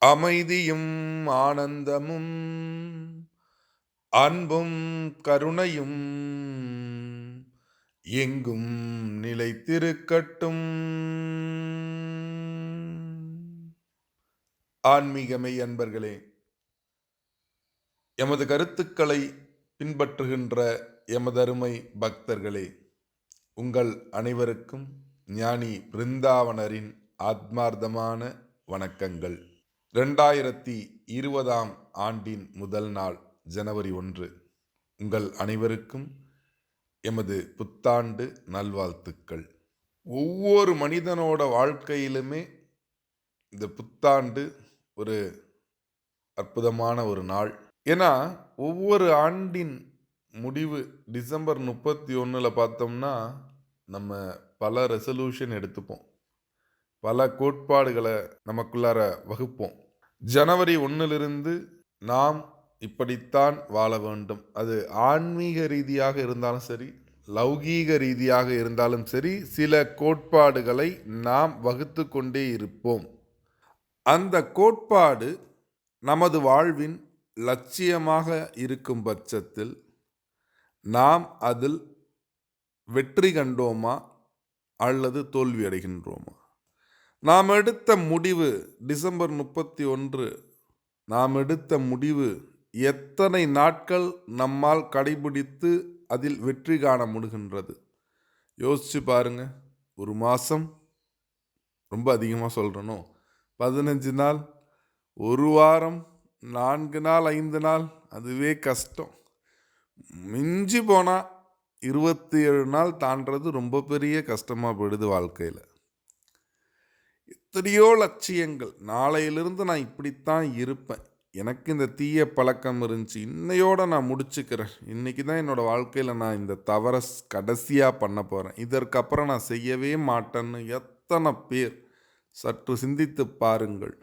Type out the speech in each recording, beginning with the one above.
அமைதியும் ஆனந்தமும் அன்பும் கருணையும் எங்கும் நிலைத்திருக்கட்டும். ஆன்மீகமை அன்பர்களே எமது கருத்துக்களை பின்பற்றுகின்ற எமதருமை பக்தர்களே உங்கள் அனைவருக்கும் ஞானி பிருந்தாவனரின் ஆத்மார்த்தமான வணக்கங்கள். ரெண்டாயிரத்தி இருபதாம் ஆண்டின் முதல் நாள் ஜனவரி ஒன்று. உங்கள் அனைவருக்கும் எமது புத்தாண்டு நல்வாழ்த்துக்கள். ஒவ்வொரு மனிதனோட வாழ்க்கையிலுமே இந்த புத்தாண்டு ஒரு அற்புதமான ஒரு நாள். ஏன்னா ஒவ்வொரு ஆண்டின் முடிவு டிசம்பர் முப்பத்தி ஒன்றில் பார்த்தோம்னா நம்ம பல ரெசல்யூஷன் எடுத்துப்போம். பல கோட்பாடுகளை நமக்குள்ளார வகுப்போம். ஜனவரி ஒன்றிலிருந்து நாம் இப்படித்தான் வாழ வேண்டும். அது ஆன்மீக ரீதியாக இருந்தாலும் சரி லௌகீக ரீதியாக இருந்தாலும் சரி சில கோட்பாடுகளை நாம் வகுத்து கொண்டே இருப்போம். அந்த கோட்பாடு நமது வாழ்வின் லட்சியமாக இருக்கும் பட்சத்தில் நாம் அதில் வெற்றி கண்டோமா அல்லது தோல்வி அடைகின்றோமா நாம் எடுத்த முடிவு டிசம்பர் முப்பத்தி ஒன்று. நாம் எடுத்த முடிவு எத்தனை நாட்கள் நம்மால் கடைபிடித்து அதில் வெற்றி காண முடிகின்றது? யோசிச்சு பாருங்க. ஒரு மாதம் ரொம்ப அதிகமாக சொல்கிறனோ பதினஞ்சு நாள் ஒரு வாரம் நான்கு நாள் ஐந்து நாள் அதுவே கஷ்டம். மிஞ்சி போனால் இருபத்தி ஏழு நாள் தாண்டது ரொம்ப பெரிய கஷ்டமாக போயிடுது வாழ்க்கையில். எத்தனையோ லட்சியங்கள். நாளையிலிருந்து நான் இப்படித்தான் இருப்பேன். எனக்கு இந்த தீய பழக்கம் இருந்துச்சு. இன்னையோட நான் முடிச்சுக்கிறேன். இன்றைக்கி தான் என்னோடய வாழ்க்கையில் நான் இந்த தவறை கடைசியாக பண்ண போகிறேன் இதற்கப்புறம் நான் செய்யவே மாட்டேன்னு எத்தனை பேர் சற்று சிந்தித்து பாருங்கள்.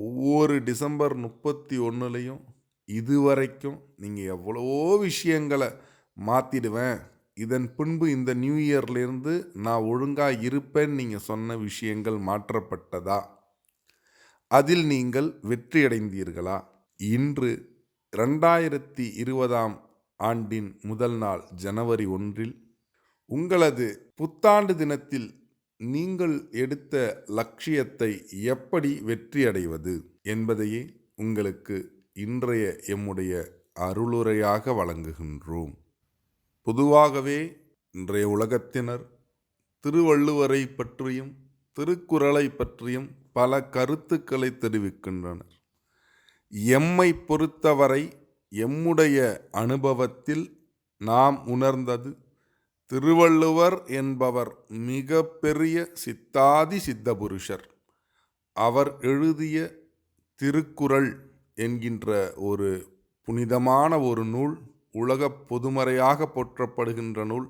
ஒவ்வொரு டிசம்பர் முப்பத்தி ஒன்றுலேயும் இதுவரைக்கும் நீங்கள் எவ்வளவோ விஷயங்களை மாற்றிடுவேன் இதன் பின்பு இந்த நியூ இயர்லேருந்து நான் ஒழுங்காக இருப்பேன்னு நீங்கள் சொன்ன விஷயங்கள் மாற்றப்பட்டதா? அதில் நீங்கள் வெற்றியடைந்தீர்களா? இன்று ரெண்டாயிரத்தி இருபதாம் ஆண்டின் முதல் நாள் ஜனவரி ஒன்றில் உங்களது புத்தாண்டு தினத்தில் நீங்கள் எடுத்த லட்சியத்தை எப்படி வெற்றியடைவது என்பதையே உங்களுக்கு இன்றைய எம்முடைய அருளுரையாக வழங்குகின்றோம். பொதுவாகவே இன்றைய உலகத்தினர் திருவள்ளுவரை பற்றியும் திருக்குறளை பற்றியும் பல கருத்துக்களை தெரிவிக்கின்றனர். எம்மை பொறுத்தவரை எம்முடைய அனுபவத்தில் நாம் உணர்ந்தது திருவள்ளுவர் என்பவர் மிக பெரிய சித்தாதி சித்த புருஷர் அவர் எழுதிய திருக்குறள் என்கின்ற ஒரு புனிதமான ஒரு நூல் உலக பொதுமறையாக போற்றப்படுகின்ற நூல்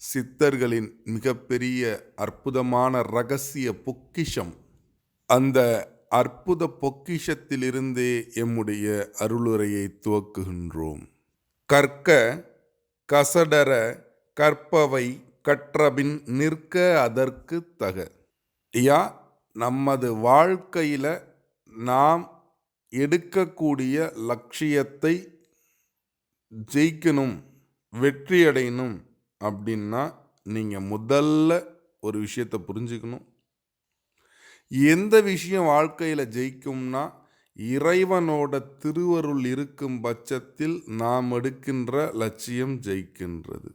சித்தர்களின் மிகப்பெரிய அற்புதமான ரகசிய பொக்கிஷம். அந்த அற்புத பொக்கிஷத்திலிருந்தே எம்முடைய அருளுரையை துவக்குகின்றோம். கற்க கசடர கற்பவை கற்றபின் நிற்க அதற்கு தக. ஐயா நமது வாழ்க்கையில் நாம் எடுக்கக்கூடிய லட்சியத்தை ஜெயிக்கணும் வெற்றி அடையணும் அப்படின்னா நீங்கள் முதல்ல ஒரு விஷயத்தை புரிஞ்சுக்கணும். எந்த விஷயம் வாழ்க்கையில் ஜெயிக்கும்னா இறைவனோட திருவருள் இருக்கும் பட்சத்தில் நாம் எடுக்கின்ற லட்சியம் ஜெயிக்கின்றது.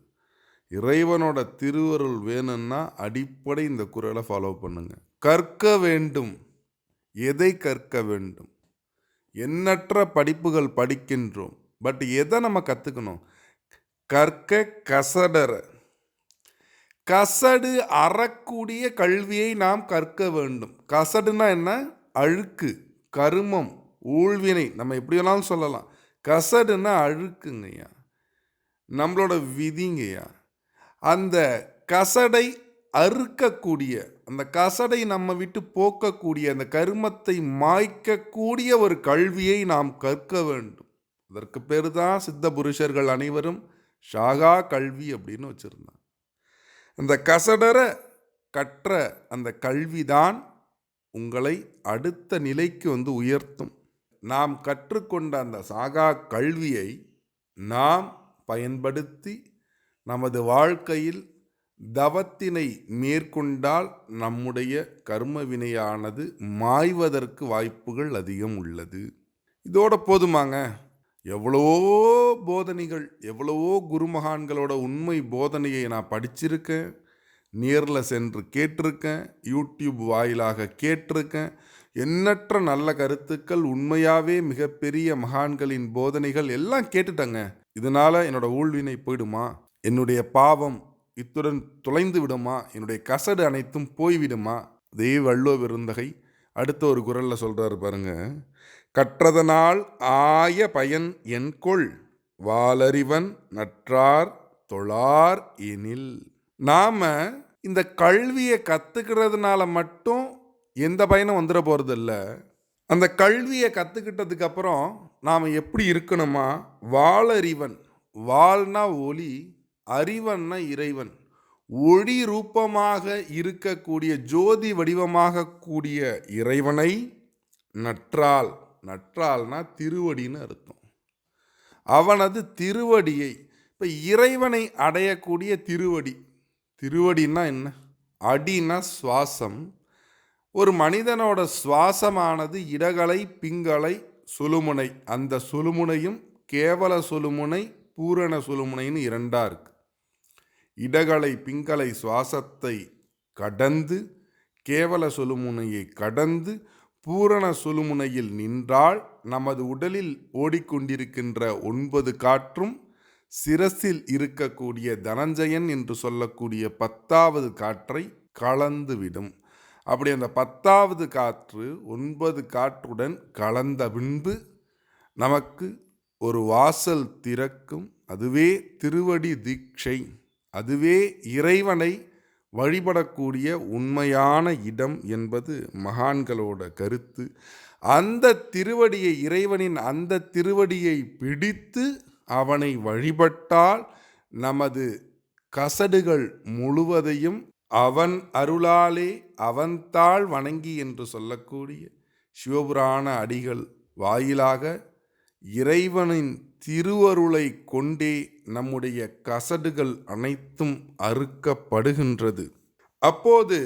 இறைவனோட திருவருள் வேணும்னா அடிப்படை இந்த குரலை ஃபாலோ பண்ணுங்க. கற்க வேண்டும். எதை கற்க வேண்டும்? எண்ணற்ற படிப்புகள் படிக்கின்றோம். பட் எதை நம்ம கற்றுக்கணும் கற்க கசடர கசடு அறக்கூடிய கல்வியை நாம் கற்க வேண்டும். கசடுனா என்ன? அழுக்கு கருமம் ஊழ்வினை. நம்ம எப்படி வேணாலும் சொல்லலாம்? கசடுன்னா அழுக்குங்கய்யா. நம்மளோட விதிங்கய்யா. அந்த கசடை அறுக்கக்கூடிய அந்த கசடை நம்ம விட்டு போக்கக்கூடிய அந்த கருமத்தை மாய்க்கக்கூடிய ஒரு கல்வியை நாம் கற்க வேண்டும். அதற்கு பேர் தான் சித்த புருஷர்கள் அனைவரும் ஷாகா கல்வி அப்படின்னு வச்சுருந்தான் அந்த கசடரை கற்ற அந்த கல்விதான் உங்களை அடுத்த நிலைக்கு வந்து உயர்த்தும். நாம் கற்றுக்கொண்ட அந்த சாகா கல்வியை நாம் பயன்படுத்தி நமது வாழ்க்கையில் தவத்தினை மேற்கொண்டால் நம்முடைய கர்ம வினையானது மாய்வதற்கு வாய்ப்புகள் அதிகம் உள்ளது. இதோட போதுமாங்க. எவ்வளவோ போதனைகள் எவ்வளவோ குருமகான்களோட உண்மை போதனையை நான் படிச்சிருக்கேன் நேரில் சென்று கேட்டிருக்கேன் யூடியூப் வாயிலாக கேட்டிருக்கேன். எண்ணற்ற நல்ல கருத்துக்கள் உண்மையாகவே மிகப்பெரிய மகான்களின் போதனைகள் எல்லாம் கேட்டுட்டேங்க. இதனால் என்னோட ஊழ்வினை போயிடுமா? என்னுடைய பாவம் இத்துடன் தொலைந்து விடுமா? என்னுடைய கசடு அனைத்தும் போய்விடுமா? அதே வள்ளுவ விருந்தகை அடுத்த ஒரு குரலில் சொல்கிறாரு பாருங்கள் கற்றதனால் ஆய பயன் என்கொள் வாலறிவன் நற்றார் தொழார் எனில். நாம் இந்த கல்வியை கற்றுக்கிறதுனால மட்டும் எந்த பயனும் வந்துட போகிறதில்ல அந்த கல்வியை கற்றுக்கிட்டதுக்கப்புறம் நாம் எப்படி இருக்கணுமா? வாளறிவன் வாள்னா ஒளி அறிவன்னா இறைவன். ஒளி ரூபமாக இருக்கக்கூடிய ஜோதி வடிவமாக கூடிய இறைவனை நற்றால் நற்றால்னா திருவடின்னு அர்த்தம். அவனது திருவடியை இப்போ இறைவனை அடையக்கூடிய திருவடி திருவடின்னா என்ன? அடினா சுவாசம். ஒரு மனிதனோட சுவாசமானது இடகலை பிங்கலை சுழுமுனை. அந்த சுழுமுனையும் கேவல சுழுமுனை பூரண சுழுமுனைன்னு இரண்டாக இருக்கு. இடகலை பிங்கலை சுவாசத்தை கடந்து கேவல சுழுமுனையை கடந்து பூரண சுழுமுனையில் நின்றால் நமது உடலில் ஓடிக்கொண்டிருக்கின்ற ஒன்பது காற்றும் சிரசில் இருக்கக்கூடிய தனஞ்சயன் என்று சொல்லக்கூடிய பத்தாவது காற்றை கலந்துவிடும். அப்படி அந்த பத்தாவது காற்று ஒன்பது காற்றுடன் கலந்த பின்பு நமக்கு ஒரு வாசல் திறக்கும். அதுவே திருவடி தீட்சை. அதுவே இறைவனை வழிபடக்கூடிய உண்மையான இடம் என்பது மகான்களோட கருத்து. அந்த திருவடியை இறைவனின் அந்த திருவடியை பிடித்து அவனை வழிபட்டால் நமது கசடுகள் முழுவதையும் அவன் அருளாலே அவன்தாள் வணங்கி என்று சொல்லக்கூடிய சிவபுராண அடிகள் வாயிலாக இறைவனின் திருவருளை கொண்டே நம்முடைய கசடுகள் அனைத்தும் அறுக்கப்படுகின்றது. அப்போது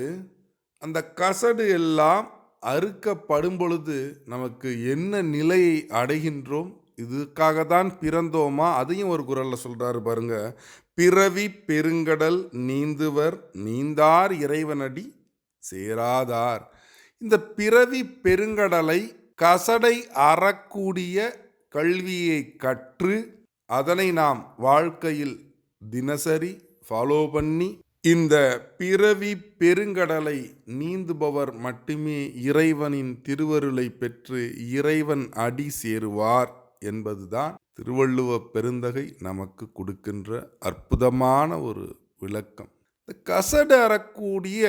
அந்த கசடு எல்லாம் அறுக்கப்படும் பொழுது நமக்கு என்ன நிலையை அடைகின்றோம்? இதுக்காக தான் பிறந்தோமா? அதையும் ஒரு குரலில் சொல்கிறாரு பாருங்க. பிறவி பெருங்கடல் நீந்துவர் நீந்தார் இறைவனடி சேராதார். இந்த பிறவி பெருங்கடலை கசடை அறக்கூடிய கல்வியை கற்று அதனை நாம் வாழ்க்கையில் தினசரி ஃபாலோ பண்ணி இந்த பிறவி பெருங்கடலை நீந்துபவர் மட்டுமே இறைவனின் திருவருளை பெற்று இறைவன் அடி சேருவார் என்பதுதான் திருவள்ளுவ பெருந்தகை நமக்கு கொடுக்கின்ற அற்புதமான ஒரு விளக்கம். இந்த கசடறக்கூடிய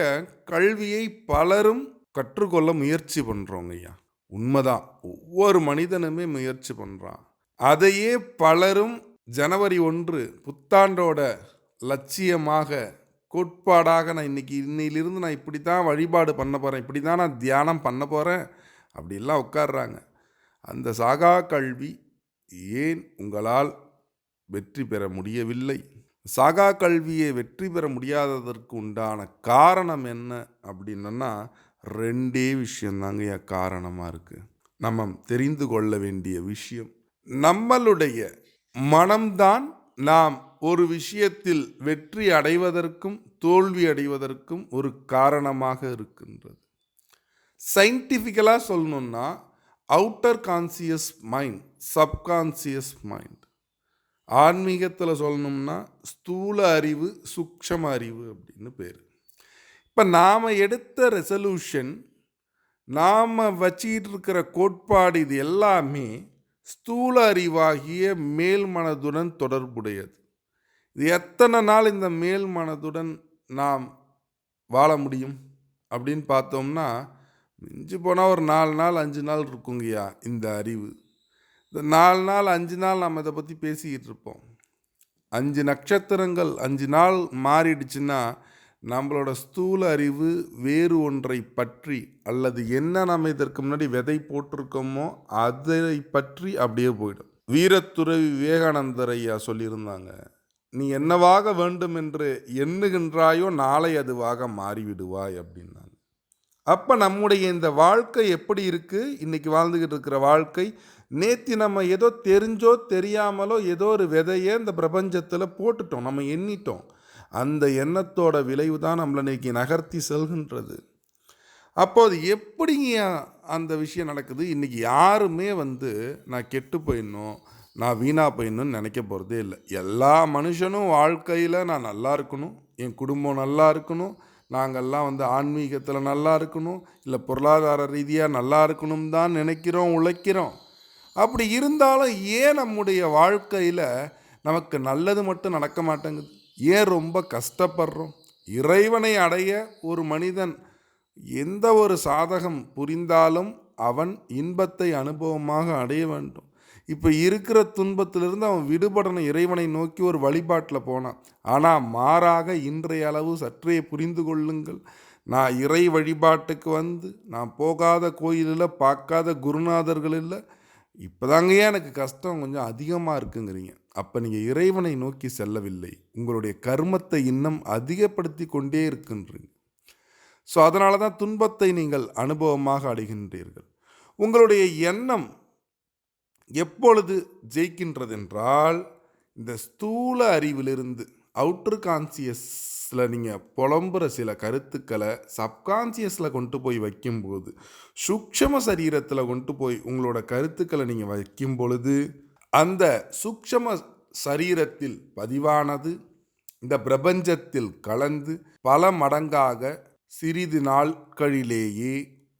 கல்வியை பலரும் கற்றுக்கொள்ள முயற்சி பண்ணுறோங்க ஐயா. உண்மைதான். ஒவ்வொரு மனிதனுமே முயற்சி பண்ணுறான் அதையே பலரும் ஜனவரி ஒன்று புத்தாண்டோட லட்சியமாக கோட்பாடாக நான் இன்னைக்கு இன்னையிலிருந்து நான் இப்படி தான் வழிபாடு பண்ண போகிறேன் இப்படி தான் நான் தியானம் பண்ண போகிறேன் அப்படிலாம் உட்கார்றாங்க. அந்த சாகா கல்வி ஏன் உங்களால் வெற்றி பெற முடியவில்லை? சாகா கல்வியை வெற்றி பெற முடியாததற்கு உண்டான காரணம் என்ன அப்படின்னா ரெண்டே விஷயந்தாங்க காரணமாக இருக்குது நம்ம தெரிந்து கொள்ள வேண்டிய விஷயம் நம்மளுடைய மனம்தான் நாம் ஒரு விஷயத்தில் வெற்றி அடைவதற்கும் தோல்வி அடைவதற்கும் ஒரு காரணமாக இருக்கின்றது. சயின்டிஃபிக்கலாக சொல்லணுன்னா outer conscious mind subconscious mind ஆன்மீகத்தில் சொல்லணும்னா ஸ்தூல அறிவு சூக்ஷம அறிவு அப்படின்னு பேர். இப்போ நாம் எடுத்த ரெசல்யூஷன் நாம் வச்சிக்கிட்டு இருக்கிற கோட்பாடு இது எல்லாமே ஸ்தூல அறிவாகிய மேல் மனதுடன் தொடர்புடையது. இது எத்தனை நாள் இந்த மேல் மனதுடன் நாம் வாழ முடியும் அப்படின்னு பார்த்தோம்னா மிஞ்சி போனால் ஒரு நாலு நாள் அஞ்சு நாள் இருக்குங்கய்யா இந்த அறிவு. இந்த நாலு நாள் அஞ்சு நாள் நம்ம இதை பற்றி பேசிக்கிட்டு இருப்போம். அஞ்சு நட்சத்திரங்கள் அஞ்சு நாள் மாறிடுச்சுன்னா நம்மளோட ஸ்தூல அறிவு வேறு ஒன்றை பற்றி அல்லது என்ன நம்ம இதற்கு முன்னாடி விதை போட்டிருக்கோமோ அதை பற்றி அப்படியே போயிடும். வீரத்துறவி விவேகானந்தர் ஐயா சொல்லியிருந்தாங்க நீ என்னவாக வேண்டும் என்று எண்ணுகின்றாயோ நாளை அதுவாக மாறிவிடுவாய் அப்படின்னாங்க. அப்போ நம்முடைய இந்த வாழ்க்கை எப்படி இருக்குது இன்றைக்கி வாழ்ந்துக்கிட்டு இருக்கிற வாழ்க்கை நேத்தி நம்ம ஏதோ தெரிஞ்சோ தெரியாமலோ ஏதோ ஒரு விதையை இந்த பிரபஞ்சத்தில் போட்டுட்டோம் நம்ம எண்ணிட்டோம். அந்த எண்ணத்தோட விளைவு தான் நம்மளை இன்னைக்கு நகர்த்தி செல்கின்றது. அப்போது எப்படிங்க அந்த விஷயம் நடக்குது? இன்றைக்கி யாருமே வந்து நான் கெட்டு போயிடணும் நான் வீணாக போயிடணும்னு நினைக்க போகிறதே இல்லை. எல்லா மனுஷனும் வாழ்க்கையில் நான் நல்லா இருக்கணும் என் குடும்பம் நல்லா இருக்கணும் நாங்கள்லாம் வந்து ஆன்மீகத்தில் நல்லா இருக்கணும் இல்லை பொருளாதார ரீதியாக நல்லா இருக்கணும் தான் நினைக்கிறோம் உழைக்கிறோம். அப்படி இருந்தாலும் ஏன் நம்முடைய வாழ்க்கையில் நமக்கு நல்லது மட்டும் நடக்க மாட்டேங்குது? ஏன் ரொம்ப கஷ்டப்படுறோம்? இறைவனை அடைய ஒரு மனிதன் எந்த ஒரு சாதகம் புரிந்தாலும் அவன் இன்பத்தை அனுபவமாக அடைய வேண்டும். இப்போ இருக்கிற துன்பத்திலிருந்து அவன் விடுபடணும். இறைவனை நோக்கி ஒரு வழிபாட்டில் போனான். ஆனால் மாறாக இன்றைய அளவு சற்றே புரிந்து கொள்ளுங்கள். நான் இறை வழிபாட்டுக்கு வந்து நான் போகாத கோயிலில் பார்க்காத குருநாதர்கள் இல்லை இப்போதாங்கய்யா எனக்கு கஷ்டம்? கொஞ்சம் அதிகமாக இருக்குங்கிறீங்க. அப்போ நீங்கள் இறைவனை நோக்கி செல்லவில்லை. உங்களுடைய கர்மத்தை இன்னும் அதிகப்படுத்தி கொண்டே இருக்கின்றீங்க. ஸோ அதனால தான் துன்பத்தை நீங்கள் அனுபவமாக அடைகின்றீர்கள். உங்களுடைய எண்ணம் எப்பொழுது ஜெயிக்கின்றதென்றால் இந்த ஸ்தூல அறிவிலிருந்து அவுட்டர் சில நீங்கள் புலம்புற சில கருத்துக்களை சப்கான்சியஸில் கொண்டு போய் வைக்கும்போது சூக்ஷம சரீரத்தில் கொண்டு போய் உங்களோட கருத்துக்களை நீங்கள் வைக்கும் பொழுது அந்த சூக்ஷம சரீரத்தில் பதிவானது இந்த பிரபஞ்சத்தில் கலந்து பல மடங்காக சிறிது நாட்களிலேயே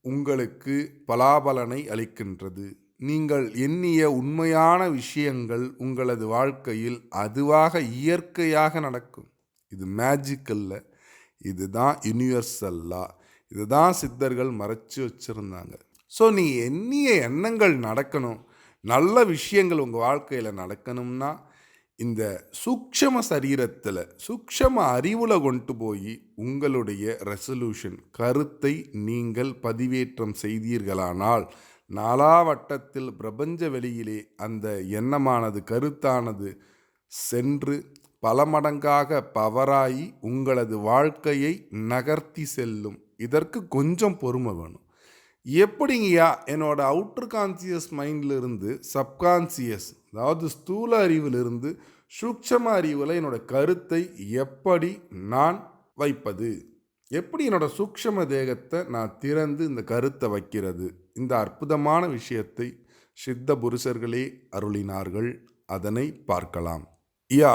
உங்களுக்கு பலாபலனை அளிக்கின்றது. நீங்கள் எண்ணிய உண்மையான விஷயங்கள் உங்களது வாழ்க்கையில் அதுவாக இயற்கையாக நடக்கும். இது மேஜிக்கல்ல இதுதான் யூனிவர்சல்லா இதுதான் சித்தர்கள் மறைச்சு வச்சுருந்தாங்க. ஸோ நீ எண்ணிய எண்ணங்கள் நடக்கணும். நல்ல விஷயங்கள் உங்கள் வாழ்க்கையில் நடக்கணும்னா இந்த சூக்ஷம சரீரத்தில் சூக்ஷம அறிவில் கொண்டு போய் உங்களுடைய ரெசல்யூஷன் கருத்தை நீங்கள் பதிவேற்றம் செய்தீர்களானால் நாலாவட்டத்தில் பிரபஞ்ச வெளியிலே அந்த எண்ணமானது கருத்தானது சென்று பல மடங்காக பவராகி உங்களது வாழ்க்கையை நகர்த்தி செல்லும். இதற்கு கொஞ்சம் பொறுமை வேணும். எப்படிங்கய்யா என்னோட அவுட்டர் கான்சியஸ் மைண்ட்லேருந்து சப்கான்சியஸ் அதாவது ஸ்தூல அறிவிலிருந்து சூக்ஷம அறிவில் என்னோட கருத்தை எப்படி நான் வைப்பது? எப்படி என்னோட சூக்ஷம தேகத்தை நான் திறந்து இந்த கருத்தை வைக்கிறது? இந்த அற்புதமான விஷயத்தை சித்த புருஷர்களே அருளினார்கள். அதனை பார்க்கலாம். யா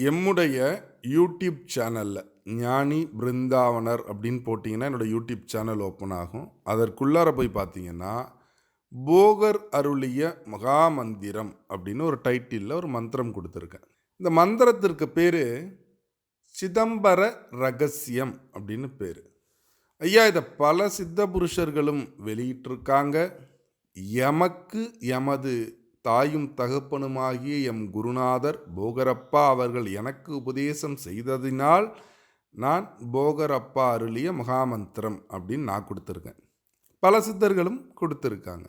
எம்முடைய யூடியூப் சேனலில் ஞானி பிருந்தாவனர் அப்படின்னு போட்டிங்கன்னா என்னோட யூடியூப் சேனல் ஓப்பன் ஆகும். அதற்குள்ளார போய் பார்த்தீங்கன்னா போகர் அருளிய மகாமந்திரம் அப்படின்னு ஒரு டைட்டிலில் ஒரு மந்திரம் கொடுத்துருக்கேன். இந்த மந்திரத்திற்கு பேர் சிதம்பர ரகசியம் அப்படின்னு பேர். ஐயா இதை பல சித்த புருஷர்களும் வெளியிட்டிருக்காங்க. எமக்கு எமது தாயும் தகப்பனுமாகிய எம் குருநாதர் போகரப்பா அவர்கள் எனக்கு உபதேசம் செய்ததினால் நான் போகரப்பா அருளிய மகாமந்திரம் அப்படின்னு நான் கொடுத்துருக்கேன். பல சித்தர்களும் கொடுத்துருக்காங்க.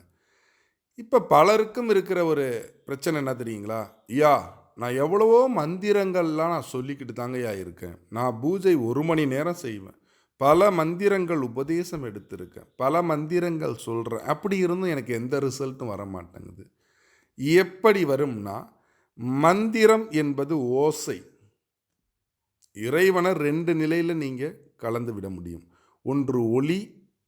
இப்போ பலருக்கும் இருக்கிற ஒரு பிரச்சனை என்ன தெரியுங்களா? ஐயா நான் எவ்வளவோ மந்திரங்கள்லாம் நான் சொல்லிக்கிட்டு தாங்கய்யா இருக்கேன். நான் பூஜை ஒரு மணி நேரம் செய்வேன். பல மந்திரங்கள் உபதேசம் எடுத்திருக்கேன். பல மந்திரங்கள் சொல்கிறேன் அப்படி இருந்தும் எனக்கு எந்த ரிசல்ட்டும் வர மாட்டேங்குது எப்படி வரும்னா மந்திரம் என்பது ஓசை. இறைவனை ரெண்டு நிலையில் நீங்கள் கலந்து விட முடியும். ஒன்று ஒளி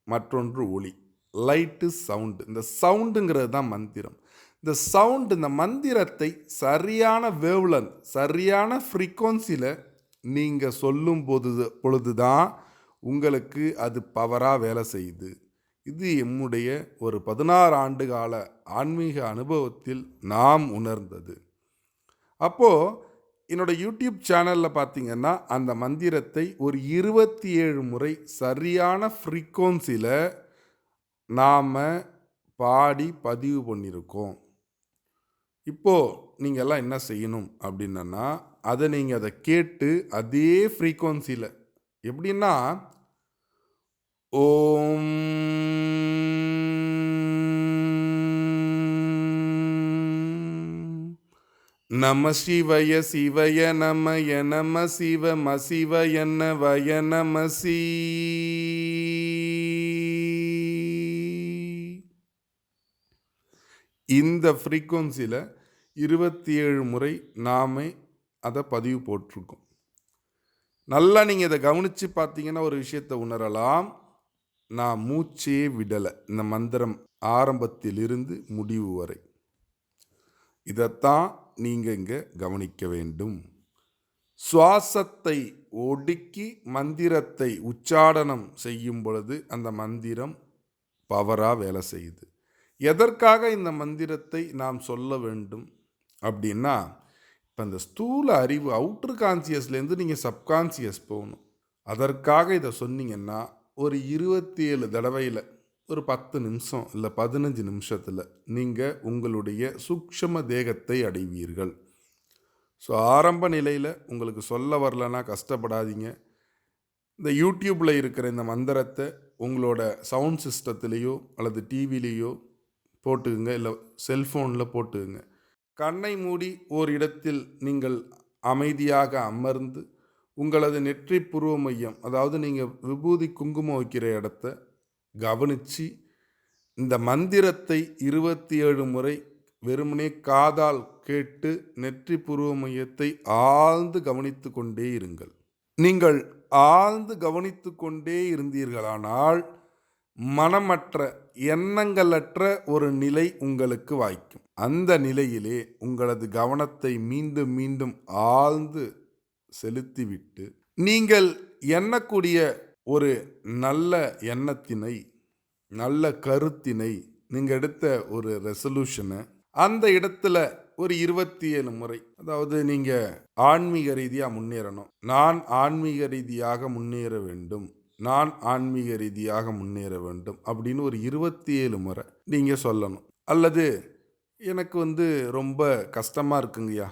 மற்றொன்று ஒளி. லைட்டு சவுண்டு இந்த சவுண்டுங்கிறது தான் மந்திரம். இந்த சவுண்டு இந்த மந்திரத்தை சரியான வேவ்லன் சரியான ஃப்ரீக்வன்சியில் நீங்கள் சொல்லும் போது பொழுது தான் உங்களுக்கு அது பவராக வேலை செய்யுது. இது எம்முடைய ஒரு பதினாறு ஆண்டு கால ஆன்மீக அனுபவத்தில் நாம் உணர்ந்தது. அப்போது என்னோட யூடியூப் சேனலில் பார்த்தீங்கன்னா அந்த மந்திரத்தை ஒரு இருபத்தி ஏழு முறை சரியான ஃப்ரீக்வன்சியில் நாம் பாடி பதிவு பண்ணியிருக்கோம் இப்போது நீங்கள் எல்லாம் என்ன செய்யணும் அப்படின்னா அதை நீங்கள் அதை கேட்டு அதே ஃப்ரீக்வன்சியில் எப்படின்னா ஓம் நம சிவய சிவய நமய நம சிவ மசிவ என்ன வய நமசி இந்த ஃப்ரீக்குவன்சியில் இருபத்தி ஏழு முறை நாமே அதை பதிவு போட்டிருக்கோம். நல்லா நீங்கள் இதை கவனித்து பார்த்தீங்கன்னா ஒரு விஷயத்தை உணரலாம். நான் மூச்சே விடலை. இந்த மந்திரம் ஆரம்பத்திலிருந்து முடிவு வரை. இதைத்தான் நீங்கள் இங்கே கவனிக்க வேண்டும். சுவாசத்தை ஒடுக்கி மந்திரத்தை உச்சாடனம் செய்யும் பொழுது அந்த மந்திரம் பவராக வேலை செய்யுது. எதற்காக இந்த மந்திரத்தை நாம் சொல்ல வேண்டும் அப்படின்னா இப்போ இந்த ஸ்தூல அறிவு அவுட்ரு கான்சியஸ்லேருந்து நீங்கள் சப்கான்சியஸ் போகணும். அதற்காக இதை சொன்னீங்கன்னா ஒரு இருபத்தி ஏழு தடவையில் ஒரு பத்து நிமிஷம் இல்லை பதினஞ்சு நிமிஷத்தில் நீங்கள் உங்களுடைய சூக்ஷம தேகத்தை அடைவீர்கள். ஸோ ஆரம்ப நிலையில் உங்களுக்கு சொல்ல வரலன்னா கஷ்டப்படாதீங்க. இந்த யூடியூப்பில் இருக்கிற இந்த மந்திரத்தை உங்களோட சவுண்ட் சிஸ்டத்துலேயோ அல்லது டிவிலேயோ போட்டுக்குங்க இல்லை செல்ஃபோனில் போட்டுக்குங்க. கண்ணை மூடி ஓர் இடத்தில் நீங்கள் அமைதியாக அமர்ந்து உங்களது நெற்றி புருவ மையம் அதாவது நீங்கள் விபூதி குங்குமம் வைக்கிற இடத்த கவனித்து இந்த மந்திரத்தை இருபத்தி ஏழு முறை வெறுமனே காதால் கேட்டு நெற்றி புருவ மையத்தை ஆழ்ந்து கவனித்து கொண்டே இருங்கள். நீங்கள் ஆழ்ந்து கவனித்து கொண்டே இருந்தீர்களானால் மனமற்ற எண்ணங்களற்ற ஒரு நிலை உங்களுக்கு வாய்க்கும். அந்த நிலையிலே உங்களது கவனத்தை மீண்டும் மீண்டும் ஆழ்ந்து செலுத்திவிட்டு நீங்கள் எண்ணக்கூடிய ஒரு நல்ல எண்ணத்தினை நல்ல கருத்தினை நீங்கள் எடுத்த ஒரு ரெசல்யூஷனை அந்த இடத்துல ஒரு இருபத்தி ஏழு முறை அதாவது நீங்கள் ஆன்மீக ரீதியாக முன்னேறணும். நான் ஆன்மீக ரீதியாக முன்னேற வேண்டும். நான் ஆன்மீக ரீதியாக முன்னேற வேண்டும் அப்படின்னு ஒரு இருபத்தி ஏழு முறை நீங்கள் சொல்லணும். அல்லது எனக்கு வந்து ரொம்ப கஷ்டமாக இருக்குங்கய்யா.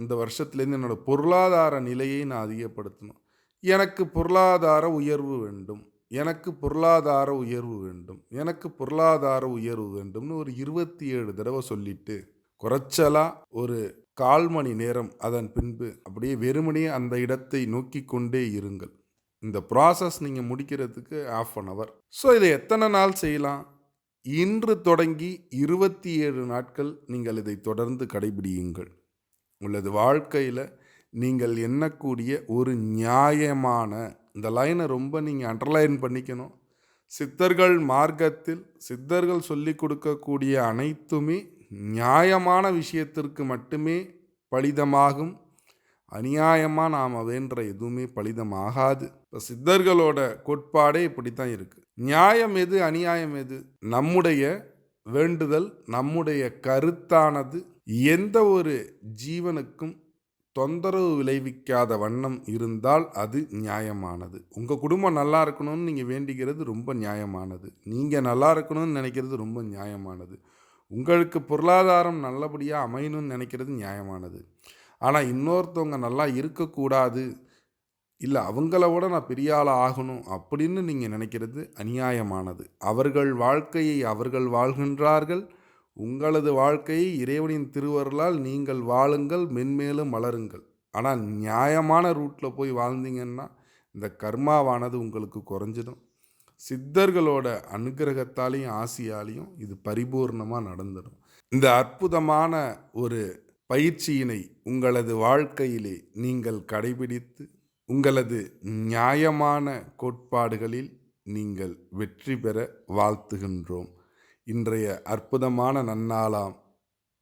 இந்த வருஷத்துலேருந்து என்னோடய பொருளாதார நிலையை நான் அதிகப்படுத்தணும். எனக்கு பொருளாதார உயர்வு வேண்டும். எனக்கு பொருளாதார உயர்வு வேண்டும். எனக்கு பொருளாதார உயர்வு வேண்டும்னு ஒரு இருபத்தி ஏழு தடவை சொல்லிட்டு குறைச்சலாக ஒரு கால் மணி நேரம் அதன் பின்பு அப்படியே வெறுமனே அந்த இடத்தை நோக்கி கொண்டே இருங்கள். இந்த ப்ராசஸ் நீங்கள் முடிக்கிறதுக்கு ஆஃப் அன் ஹவர் ஸோ இதை எத்தனை நாள் செய்யலாம்? இன்று தொடங்கி இருபத்தி ஏழு நாட்கள் நீங்கள் இதை தொடர்ந்து கடைபிடியுங்கள். உள்ளது வாழ்க்கையில் நீங்கள் எண்ணக்கூடிய ஒரு நியாயமான இந்த லைனை ரொம்ப நீங்கள் அண்டர்லைன் பண்ணிக்கணும். சித்தர்கள் மார்க்கத்தில் சித்தர்கள் சொல்லி கொடுக்கக்கூடிய அனைத்துமே நியாயமான விஷயத்திற்கு மட்டுமே பலிதமாகும். அநியாயமாக நாம் வேண்ட எதுவுமே பலிதமாகாது. இப்போ சித்தர்களோட கோட்பாடே இப்படி தான் இருக்குது நியாயம் எது அநியாயம் எது? நம்முடைய வேண்டுதல் நம்முடைய கருத்தானது எந்த ஒரு ஜீவனுக்கும் தொந்தரவு விளைவிக்காத வண்ணம் இருந்தால் அது நியாயமானது. உங்கள் குடும்பம் நல்லா இருக்கணும்னு நீங்கள் வேண்டிக்கிறது ரொம்ப நியாயமானது. நீங்கள் நல்லா இருக்கணும்னு நினைக்கிறது ரொம்ப நியாயமானது. உங்களுக்கு பொருளாதாரம் நல்லபடியாக அமையணும்னு நினைக்கிறது நியாயமானது. ஆனால் இன்னொருத்தவங்க நல்லா இருக்கக்கூடாது இல்லை அவங்கள விட நான் பெரிய ஆள் ஆகணும் அப்படின்னு நீங்கள் நினைக்கிறது அநியாயமானது. அவர்கள் வாழ்க்கையை அவர்கள் வாழ்கின்றார்கள் உங்களது வாழ்க்கையை இறைவனின் திருவருளால் நீங்கள் வாழுங்கள் மென்மேலும் வளருங்கள். ஆனால் நியாயமான ரூட்டில் போய் வாழ்ந்தீங்கன்னா இந்த கர்மாவானது உங்களுக்கு குறைஞ்சிடும். சித்தர்களோட அனுகிரகத்தாலையும் ஆசியாலையும் இது பரிபூர்ணமாக நடந்துடும். இந்த அற்புதமான ஒரு பயிற்சியினை உங்களது வாழ்க்கையிலே நீங்கள் கடைபிடித்து உங்களது நியாயமான கோட்பாடுகளில் நீங்கள் வெற்றி பெற வாழ்த்துகின்றோம். இன்றைய அற்புதமான நன்னாளாம்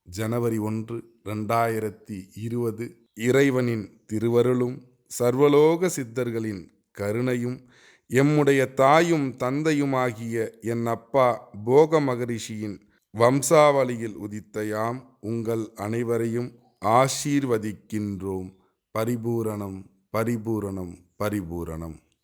ஜனவரி ஒன்று ரெண்டாயிரத்தி இருபது. இறைவனின் திருவருளும் சர்வலோக சித்தர்களின் கருணையும் எம்முடைய தாயும் தந்தையுமாகிய என் அப்பா போக மகரிஷியின் வம்சாவளியில் உதித்த யாம் உங்கள் அனைவரையும் ஆசீர்வதிக்கின்றோம். பரிபூரணம் பரிபூரணம் பரிபூரணம்.